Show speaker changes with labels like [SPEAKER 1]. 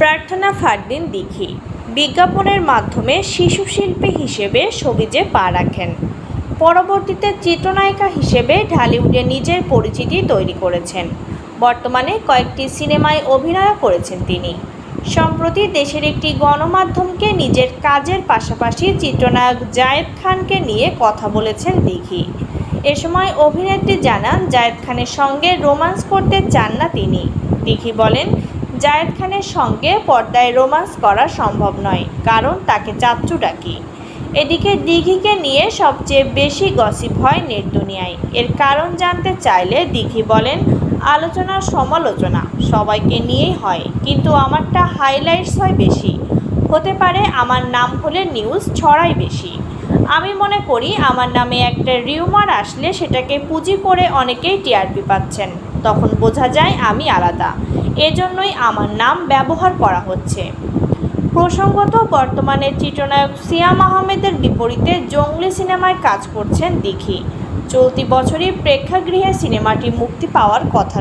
[SPEAKER 1] প্রার্থনা ফারদিন দিঘি। বিজ্ঞাপনের মাধ্যমে শিশু শিল্পী হিসেবে সবিজে পা রাখেন। পরবর্তীতে চিত্রনায়িকা হিসেবে ঢালিউডে নিজের পরিচিতি তৈরি করেছেন। বর্তমানে কয়েকটি সিনেমায় অভিনয় করেছেন তিনি। সম্প্রতি দেশের একটি গণমাধ্যমকে নিজের কাজের পাশাপাশি চিত্রনায়ক জায়েদ খানকে নিয়ে কথা বলেছেন দিঘি। এ সময় অভিনেত্রী জানান, জায়েদ খানের সঙ্গে রোমান্স করতে চান না তিনি। দিঘি বলেন জায়েদ খানের সঙ্গে পর্দায় রোমান্স করা সম্ভব নয়, কারণ তাকে চাচ্চু ডাকি। এদিকে দিঘিকে নিয়ে সবচেয়ে বেশি গসিপ হয় নেট দুনিয়ায় এর কারণ জানতে চাইলে দিঘি বলেন আলোচনা সমালোচনা সবাইকে নিয়েই হয়, কিন্তু আমারটা হাইলাইটস হয় বেশি। হতে পারে আমার নাম হলে নিউজ ছড়াই বেশি। আমি মনে করি আমার নামে একটা রিউমার আসলে সেটাকে পুঁজি করে অনেকেই টিআরপি পাচ্ছেন। তখন বোঝা যায় আমি আলাদা। এজন্যই আমার নাম ব্যবহার করা হচ্ছে। প্রসঙ্গত, বর্তমানে চিত্রনায়ক সিয়াম আহমেদের বিপরীতে জঙ্গলি সিনেমায় কাজ করছেন দিঘি। চলতি বছরই প্রেক্ষাগৃহে সিনেমাটি মুক্তি পাওয়ার কথা।